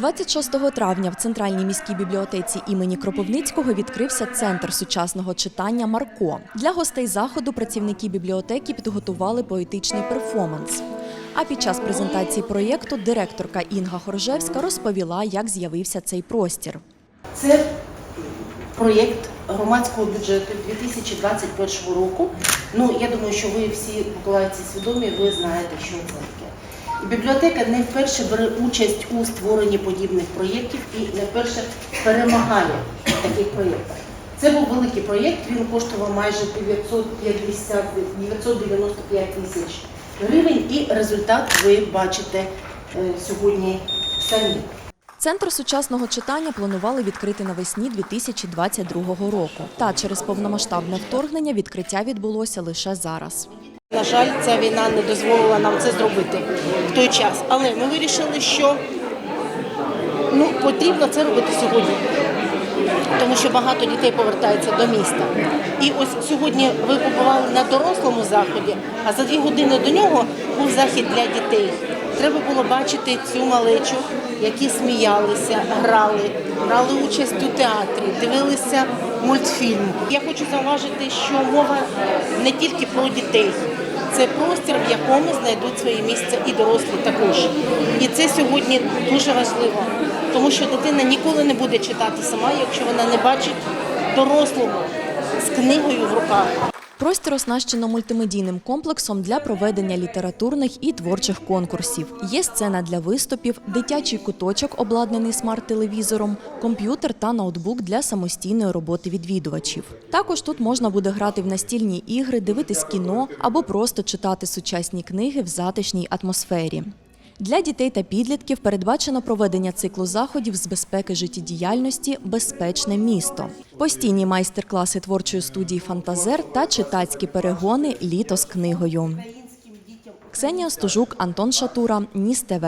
26 травня в центральній міській бібліотеці імені Кропивницького відкрився центр сучасного читання Марко. Для гостей заходу працівники бібліотеки підготували поетичний перформанс. А під час презентації проєкту директорка Інга Хоржевська розповіла, як з'явився цей простір. Це проєкт громадського бюджету 2021 року. Ну, я думаю, що ви всі миколаївці свідомі, ви знаєте, що це таке. Бібліотека не вперше бере участь у створенні подібних проєктів і не вперше перемагає в таких проєктах. Це був великий проєкт, він коштував майже 950, 995 тисяч гривень, і результат ви бачите е, сьогодні самі. Центр сучасного читання планували відкрити навесні 2022 року. Та через повномасштабне вторгнення відкриття відбулося лише зараз. На жаль, ця війна не дозволила нам це зробити в той час. Але ми вирішили, що ну, потрібно це робити сьогодні, тому що багато дітей повертаються до міста. І ось сьогодні ви побували на дорослому заході, а за дві години до нього був захід для дітей. Треба було бачити цю малечу, які сміялися, грали, брали участь у театрі, дивилися мультфільм. Я хочу зауважити, що мова не тільки про дітей. Це простір, в якому знайдуть своє місце і дорослі також. І це сьогодні дуже важливо, тому що дитина ніколи не буде читати сама, якщо вона не бачить дорослого з книгою в руках. Простір оснащено мультимедійним комплексом для проведення літературних і творчих конкурсів. Є сцена для виступів, дитячий куточок, обладнаний смарт-телевізором, комп'ютер та ноутбук для самостійної роботи відвідувачів. Також тут можна буде грати в настільні ігри, дивитись кіно або просто читати сучасні книги в затишній атмосфері. Для дітей та підлітків передбачено проведення циклу заходів з безпеки життєдіяльності Безпечне місто, постійні майстер-класи творчої студії Фантазер та читацькі перегони Літо з книгою. Ксенія Стужук, Антон Шатура, Ніс ТВ.